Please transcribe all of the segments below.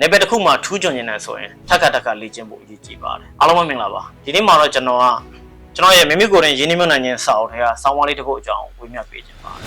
နေပယ်တစ်ခုမှထူးချွန်နေတယ်ဆိုရင်ထက်ခါထက်ခါလေ့ကျင့်ဖို့အရေးကြီးပါတယ်အားလုံးပဲမင်္ဂလာပါဒီနေ့မှာတော့ကျွန်တော်ကကျွန်တော်ရဲ့မိမိကိုယ်တိုင်ရင်းနှီးမြှုပ်နှံခြင်းစာအုပ်ထဲကစောင်းဝါးလေးတစ်ခုအကြောင်းဝေမျှပေးခြင်းပါတယ်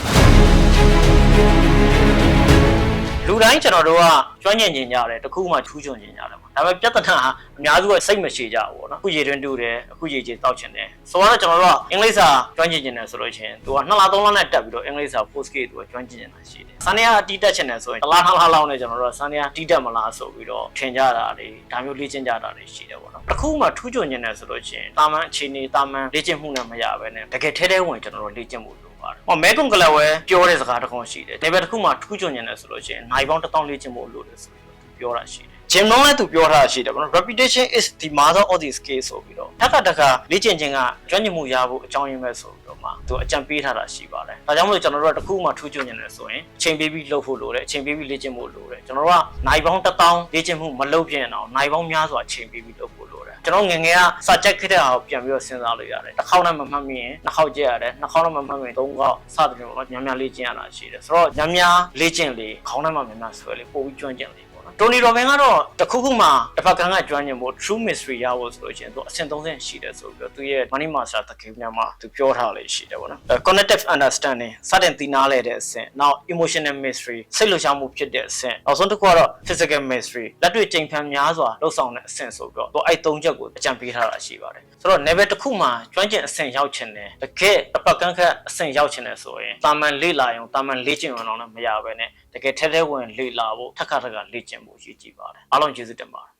လူတိုင်းကျွန်တော်တို့ကကျွမ်းကျင်ခြင်းကြတယ်တစ်ခုမှထူးချွန်ခြင်းကြတယ်ပေါ့ ဒါပေမဲ့ပြဿနာကအများစုကစိတ်မရှိကြဘူးပေါ့နော်အခုရေတွင်းတူတယ်အခုရေကြီးတောက်ချင်တယ်ဆိုတော့ကျွန်တော်တို့ကအင်္ဂလိပ်စာကျွမ်းကျင်ခြင်းတယ်ဆိုလို့ရှိရင်သူက2လ3လနဲ့တက်ပြီးတော့အင်္ဂလိပ်စာ post gate သူကကျွမ်းကျင်နေတာရှိတယ်စနေရတီးတက်ချင်တယ်ဆိုရင်တစ်လားနှစ်လားလောက်နဲ့ကျွန်တော်တို့ကစနေရတီးတက်မလားဆိုပြီးတော့ထင်ကြတာတွေဒါမျိုးလေ့ကျင့်ကြတာတွေရှိတယ်ပေါ့နော်တစ်ခုမှထူးချွန်ခြင်းတယ်ဆိုလို့ရှိရင်တာမန်အခြေအနေတာမန်လေ့ကျင့်မှုနဲ့မရဘဲနဲ့တကယ်ထဲထဲဝင်ကျွန်တော်တို့လေ့ကျင့်မှုလို့ပါတယ်။ဟောမဲကွန်ကလပ်ဝဲပြောတဲ့စကားတစ်ခုရှိတယ်။ဒီဘက်တစ်ခုမှထူးချွန်နေတယ်ဆိုလို့ရှိရင်နိုင်ပေါင်း1000လေ့ကျင့်ဖို့လိုတယ်ဆိုပြီးတော့သူပြောတာရှိတယ်။ ဂျင်မောင်းလည်းသူပြောထားတာရှိတယ်ဗောနော် repetition is the mother of the skill ဆိုပြီးတော့တစ်ခါတစ်ခါလေ့ကျင့်ခြင်းကကျွမ်းကျင်မှုရဖို့အကြောင်းရင်းပဲဆိုပြီးတော့မှသူအကြံပေးထားတာရှိပါတယ်။ဒါကြောင့်မို့လို့ကျွန်တော်တို့ကတစ်ခုမှထူးချွန်နေတယ်ဆိုရင်အချိန်ပေးပြီးလုပ်ဖို့လိုတယ်အချိန်ပေးပြီးလေ့ကျင့်ဖို့လိုတယ်ကျွန်တော်တို့ကနိုင်ပေါင်း1000လေ့ကျင့်မှုမလုပ်ပြရင်တော့နိုင်ပေါင်းများစွာအချိန်ပေးပြီးလုပ်ဖို့လိုတယ်ကျွန်တော်ငယ်ငယ်ကစာချက်ခဲ့တဲ့ဟာကိုပြန်ပြီးတော့စဉ်းစားလို့ရတယ်တစ်ခေါက်နဲ့မမှတ်မိရင်နှစ်ခေါက်ကြည့်ရတယ်နှစ်ခေါက်နဲ့မမှတ်မိရင်သုံးခေါက်စသဖြင့်ပေါ့နော်များများလေ့ကျင့်ရတာရှိတယ်ဆိုတော့များများလေ့ကျင့်လေခေါင်းထဲမှာများများဆွဲလေပို့ပြီးကျွမ်းကျင်လေပေါ့နော် တိုနီရိုဘင်ကတော့တစ်ခုခုမှတစ်ဖက်ကန်းကကျွမ်းကျင်ဖို့ true mystery ရဖို့ဆိုလို့ရှိရင်သူအဆင့်30ရှိတယ်ဆိုပြီးတော့သူရဲ့ money master တကိများမှာသူပြောထားလေရှိတယ်ပေါ့နော်အဲ cognitive understanding စတင်သိနာလဲတဲ့အဆင့်နောက် emotional mystery စိတ်လှုပ်ရှားမှုဖြစ်တဲ့အဆင့်နောက်ဆုံးတစ်ခုကတော့ physical mystery လက်တွေ့ကြိမ်ဖန်များစွာလှုပ်ဆောင်တဲ့အဆင့်ဆိုပြီးတော့သူအဲ့သုံးချက်ကိုအကြံပေးထားတာရှိပါတယ်ဆိုတော့ level တစ်ခုမှာကျွမ်းကျင်အဆင့်ရောက်ချင်တယ်တကယ်တစ်ပတ်ကန်းခတ်အဆင့်ရောက်ချင်တယ်ဆိုရင်တာမန်လေ့လာရုံတာမန်လေ့ကျင့်ရုံတော့လည်းမရဘဲနဲ့တကယ်ထဲထဲဝင်လေ့လာဖို့ထက်ခါထက်ခါလေ့ကျင့်ဖို့ရည်ကြည်ပါတယ်အားလုံးကျေးဇူးတင်ပါတယ်